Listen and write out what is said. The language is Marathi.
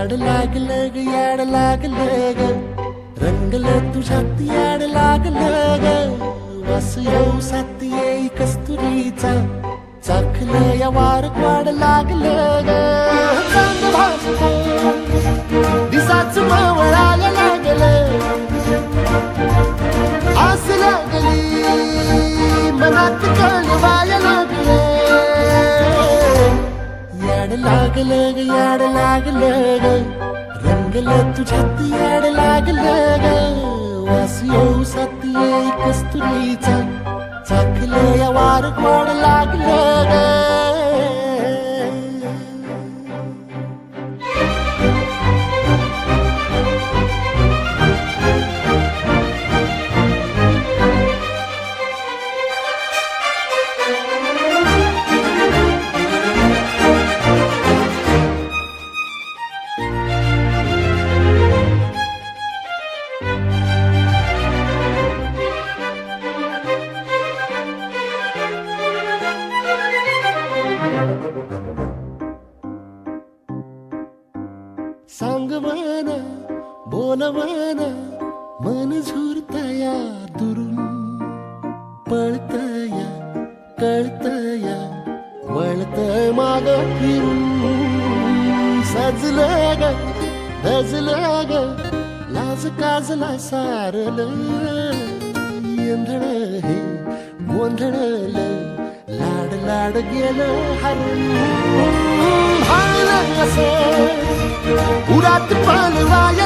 याड लागलं ग याड लागलं ग. रंगलं तुझ्यात याड लागलं ग. वास येऊ साथ येई कस्तुरीचा. चाखलं या वार वाड लागल ग. चांद भासलं, दिसाच मावळायला लागलं. आस लागली मनात कळवायला याड लागल ग याड लागल ग. रंगल तुझ्यात याड लागल ग. वास येऊ सात येई कस्तुरीचा. चाकलं या वार गोड सांग म्हणा बोल म्हणा मन झुरतया दुरून पळतया कळतया वळत माग फिरून. सजलं ग धजलं ग लाज काजला सारलं. येंधळ हे गोंधळ लाड लाड गेलं हरून हरण असं उरात पण वाय